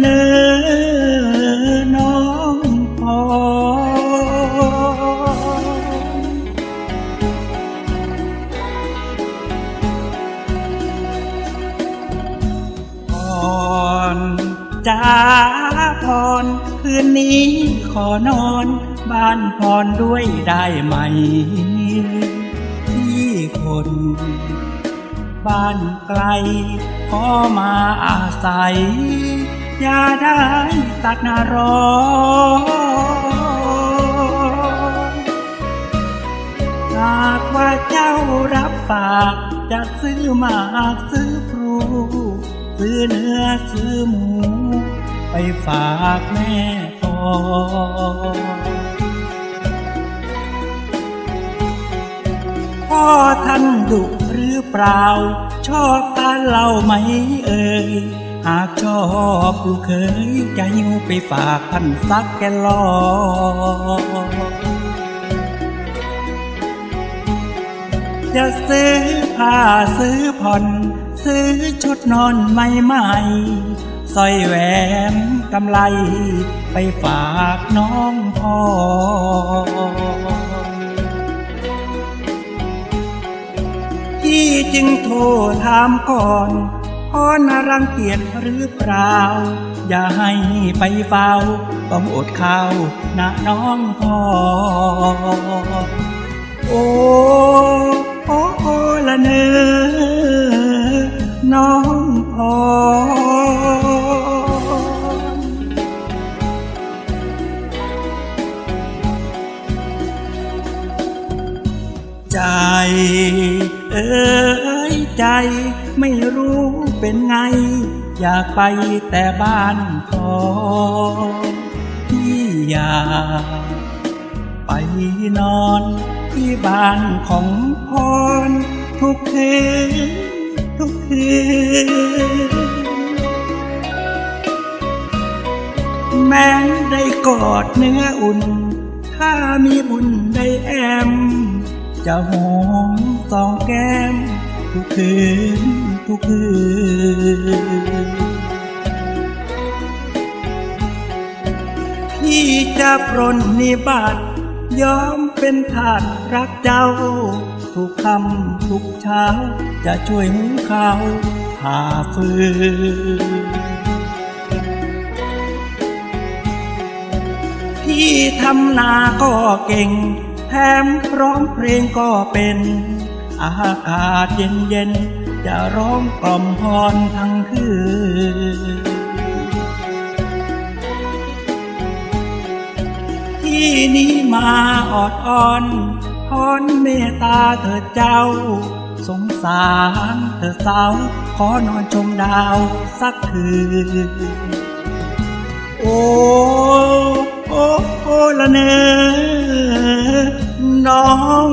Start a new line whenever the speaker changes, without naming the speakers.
เนอน้องพรพรจ้าพรคืนนี้ขอนอนบ้านพรด้วยได้ไหม ที่คนบ้านไกลขอมาอาศัย อย่าได้ตัดนารอหากว่าเจ้ารับปากจะซื้อหมากซื้อพลูซื้อเนื้อซื้อหมู ไปฝากแม่พอพ่อท่านดุหรือเปล่า ชอบทานเหล้าไหมเอ่ย หากชอบลูกเคยจะหิ้วไปฝากท่านสักแกลลอนจะซื้อผ้าซื้อผ่อน ซื้อชุดนอนใหม่ๆสร้อยแหวนกำไลไปฝากน้องพ่อพี่จึงโทรถามก่อน พ่อนารังเกียจหรือเปล่า อย่าให้ไปเฝ้า ต้องอดข้าวนะน้องพ่อ โอ้โอ้โอ้ละเนอน้องพรใจ เอ้ยใจไม่รู้ เป็นไง อยากไปแต่บ้านพอที่อยากไปนอนที่บ้านของพรทุกคืนทุกคืนแม้ได้กอดเนื้ออุ่น ถ้ามีบุญได้แอม จะหอมสองแก้มทุกคืน ทุกคืนพี่จะปรนนิบัติยอมเป็นทาสรักเจ้า ทุกคำทุกเช้า จะช่วยหุงข้าวหาฟืนพี่ทำนาก็เก่ง แถมร้องเพลงก็เป็น อากาศเย็นเย็น จะร้องกล่อมพรทั้งคืน ที่นี้มาออดอ้อนพรเมตตาเถิดเจ้า สงสารเถิดสาว ขอนอนชมดาวสักคืน โอ้โอ้โอ้ละเนอน้อง